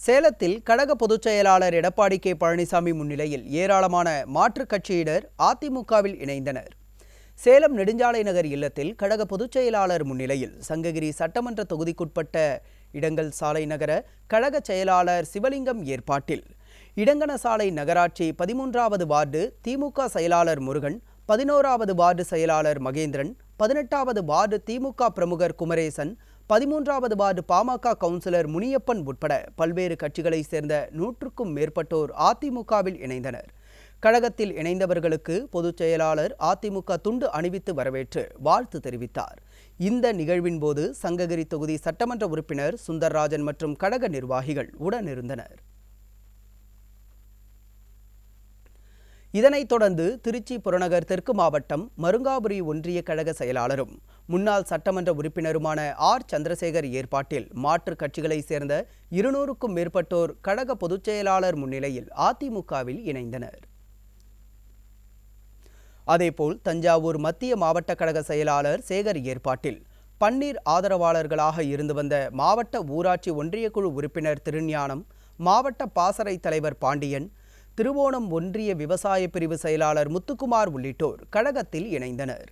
சேலத்தில் கழக பொதுச் செயலாளர் எடப்பாடி கே. பழனிசாமி முன்னிலையில் ஏராளமான மாற்றுக் கட்சியினர் அதிமுகவில் இணைந்தனர். சேலம் நெடுஞ்சாலை நகர் இல்லத்தில் கழக பொதுச் செயலாளர் முன்னிலையில் சங்ககிரி சட்டமன்ற தொகுதிக்குட்பட்ட இடங்கள் சாலை நகர கழக செயலாளர் சிவலிங்கம் ஏற்பாட்டில். இடங்கன சாலை நகராட்சி பதிமூன்றாவது வார்டு திமுக செயலாளர் முருகன் பதினோராவது வார்டு செயலாளர் மகேந்திரன் பதினெட்டாவது வார்டு திமுக பிரமுகர் குமரேசன் பதிமூன்றாவது வார்டு பாமக கவுன்சிலர் முனியப்பன் உட்பட பல்வேறு கட்சிகளைச் சேர்ந்த நூற்றுக்கும் மேற்பட்டோர் அதிமுகவில் இணைந்தனர். கழகத்தில் இணைந்தவர்களுக்கு பொதுச் செயலாளர் அதிமுக துண்டு அணிவித்து வரவேற்று வாழ்த்து தெரிவித்தார். இந்த நிகழ்வின் போது சங்ககிரி தொகுதி சட்டமன்ற உறுப்பினர் சுந்தர்ராஜன் மற்றும் கழக நிர்வாகிகள் உடனிருந்தனர். இதனைத் தொடர்ந்து திருச்சி புறநகர் தெற்கு மாவட்டம் மருங்காபுரி ஒன்றிய கழக செயலாளரும் முன்னாள் சட்டமன்ற உறுப்பினருமான ஆர். சந்திரசேகர் ஏற்பாட்டில் மாற்றுக் கட்சிகளைச் சேர்ந்த இருநூறுக்கும் மேற்பட்டோர் கழக பொதுச் செயலாளர் முன்னிலையில் அதிமுகவில் இணைந்தனர். அதேபோல் தஞ்சாவூர் மத்திய மாவட்ட கழக செயலாளர் சேகர் ஏற்பாட்டில் பன்னீர் ஆதரவாளர்களாக இருந்து வந்த மாவட்ட ஊராட்சி ஒன்றியக்குழு உறுப்பினர் திருஞானம் மாவட்ட பாசறை தலைவர் பாண்டியன் திருவோணம் ஒன்றிய விவசாய பிரிவு செயலாளர் முத்துக்குமார் உள்ளிட்டோர் கழகத்தில் இணைந்தனர்.